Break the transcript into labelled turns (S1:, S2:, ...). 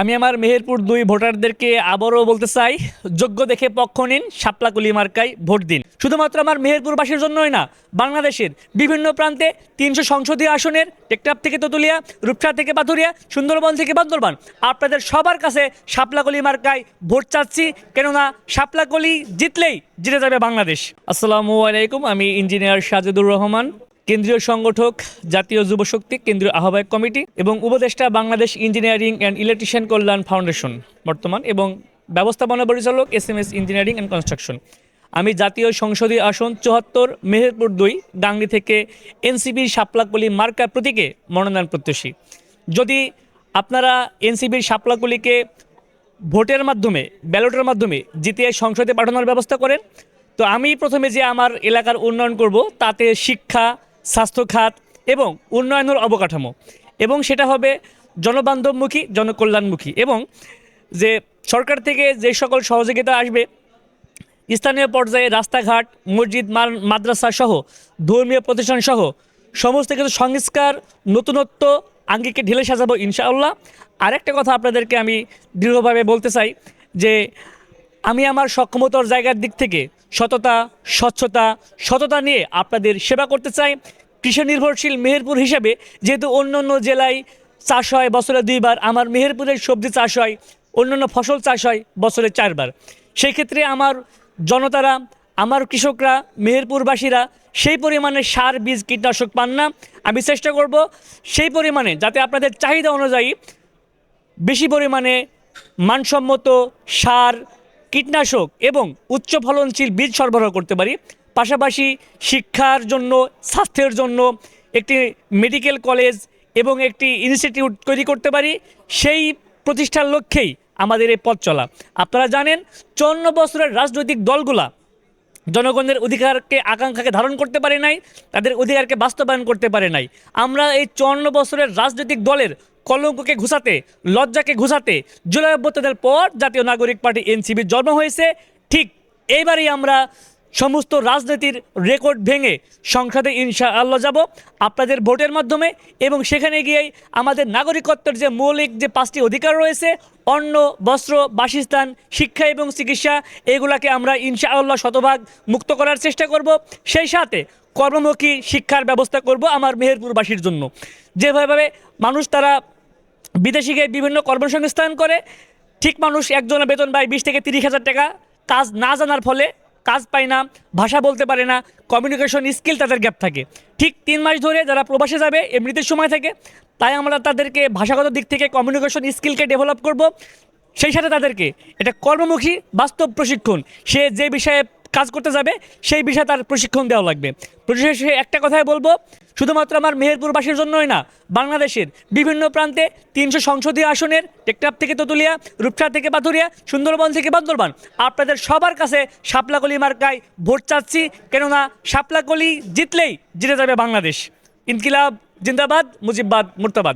S1: আমি আমার মেহেরপুর দুই ভোটারদেরকে আবারও বলতে চাই, যোগ্য দেখে পক্ষ নিন, শাপলাকুলি মার্কায় ভোট দিন। শুধুমাত্র আমার মেহেরপুরবাসীর জন্যই না, বাংলাদেশের বিভিন্ন প্রান্তে তিনশো সংসদীয় আসনের টেকটাপ থেকে তেঁতুলিয়া, রূপসা থেকে পাথুরিয়া, সুন্দরবন থেকে বান্দরবান, আপনাদের সবার কাছে শাপলাকলি মার্কায় ভোট চাচ্ছি, কেননা শাপলাকলি জিতলেই জিতে যাবে বাংলাদেশ। আসসালামু আলাইকুম, আমি ইঞ্জিনিয়ার সাজেদুর রহমান। কেন্দ্রীয় সংগঠক, জাতীয় যুব শক্তি, কেন্দ্রীয় আহ্বায়ক কমিটি এবং উপদেষ্টা বাংলাদেশ ইঞ্জিনিয়ারিং অ্যান্ড ইলেকট্রিশিয়ান কল্যাণ ফাউন্ডেশন বর্তমান এবং ব্যবস্থাপনা পরিচালক, S M S engineering and construction. আমি জাতীয় সংসদীয় আসন চুয়াত্তর, মেহেরপুর দুই গাংলি থেকে এনসিবির শাপলাকলি মার্কা প্রতীকে মনোনয়ন প্রত্যাশী। যদি আপনারা এনসিবির শাপলাকলিকে ভোটের মাধ্যমে, ব্যালটের মাধ্যমে জিতিয়ে সংসদে পাঠানোর ব্যবস্থা করেন, তো আমি প্রথমে যে আমার এলাকার উন্নয়ন করব, তাতে শিক্ষা স্বাস্থ্য খাত এবং উন্নয়নের অবকাঠামো। এবং সেটা হবে জনবান্ধবমুখী, জনকল্যাণমুখী এবং যে সরকার থেকে যে সকল সহযোগিতা আসবে, স্থানীয় পর্যায়ে রাস্তাঘাট, মসজিদ মাদ্রাসা সহ ধর্মীয় প্রতিষ্ঠান সহ সমস্ত কিছু সংস্কার, নতুনত্ব আঙ্গিকে ঢেলে সাজাবো ইনশাআল্লাহ। আরেকটা কথা আপনাদেরকে আমি দৃঢ়ভাবে বলতে চাই যে আমি আমার সক্ষমতার জায়গার দিক থেকে সততা, স্বচ্ছতা, সততা নিয়ে আপনাদের সেবা করতে চাই। কৃষি নির্ভরশীল মেহেরপুর হিসাবে যেহেতু অন্য অন্য জেলায় চাষ হয়, বছরে দুইবার আমার মেহেরপুরের সবজি চাষ হয়, অন্যান্য ফসল চাষ হয়, বছরে চারবার। সেই ক্ষেত্রে আমার জনতারা, আমার কৃষকরা, মেহেরপুরবাসীরা সেই পরিমাণে সার, বীজ, কীটনাশক পান না। আমি চেষ্টা করব সেই পরিমাণে, যাতে আপনাদের চাহিদা অনুযায়ী বেশি পরিমাণে মানসম্মত সার কীটনাশক এবং উচ্চ ফলনশীল বীজ সরবরাহ করতে পারি। পাশাপাশি শিক্ষার জন্য, স্বাস্থ্যের জন্য একটি মেডিকেল কলেজ এবং একটি ইনস্টিটিউট তৈরি করতে পারি। সেই প্রতিষ্ঠার লক্ষ্যেই আমাদের এই পথ চলা। আপনারা জানেন চন্ন বছরের রাজনৈতিক দলগুলা জনগণের অধিকারকে, আকাঙ্ক্ষাকে ধারণ করতে পারে নাই, তাদের অধিকারকে বাস্তবায়ন করতে পারে নাই। আমরা এই চুয়ান্ন বছরের রাজনৈতিক দলের কলঙ্ককে ঘুষাতে, লজ্জাকে ঘুষাতে, জুলাই অভ্যর্থনের পর জাতীয় নাগরিক পার্টি এনসিবির জন্ম হয়েছে। ঠিক এইবারই আমরা সমস্ত রাজনীতির রেকর্ড ভেঙে সংসদে ইনশা আল্লাহ যাব আপনাদের ভোটের মাধ্যমে এবং সেখানে গিয়েই আমাদের নাগরিকত্বের যে মৌলিক যে পাঁচটি অধিকার রয়েছে, অন্ন, বস্ত্র, বাসস্থান, শিক্ষা এবং চিকিৎসা, এগুলাকে আমরা ইনশা আল্লাহ শতভাগ মুক্ত করার চেষ্টা করব। সেই সাথে কর্মমুখী শিক্ষার ব্যবস্থা করব আমার মেহেরপুরবাসীর জন্য। যেভাবে মানুষ তারা বিদেশি গিয়ে বিভিন্ন কর্মসংস্থান করে, ঠিক মানুষ একজনের বেতন পায় বিশ থেকে তিরিশ হাজার টাকা, কাজ না জানার ফলে কাজ পায় না, ভাষা বলতে পারে না কমিউনিকেশন স্কিল তাদের গ্যাপ থাকে। ঠিক তিন মাস ধরে যারা প্রবাসে যাবে, এমনিতে সময় থাকে, তাই আমরা তাদেরকে ভাষাগত দিক থেকে কমিউনিকেশন স্কিলকে ডেভেলপ করব। সেই সাথে তাদেরকে, এটা কর্মমুখী বাস্তব প্রশিক্ষণ, সে যে বিষয়ে কাজ করতে যাবে, সেই বিষয়ে তার প্রশিক্ষণ দেওয়া লাগবে। পরিশেষে একটা কথাই বলব, শুধুমাত্র আমার মেহেরপুরবাসীর জন্যই না, বাংলাদেশের বিভিন্ন প্রান্তে তিনশো সংসদীয় আসনের টেকটাপ থেকে তেঁতুলিয়া, রূপসা থেকে পাথুরিয়া সুন্দরবন থেকে বান্দরবান, আপনাদের সবার কাছে শাপলাকলি মার্কায় ভোট চাচ্ছি, কেননা সাপলাকলি জিতলেই জিতে যাবে বাংলাদেশ। ইনকিলাব, জিন্দাবাদ, মুজিববাদ, মুর্তাবাদ।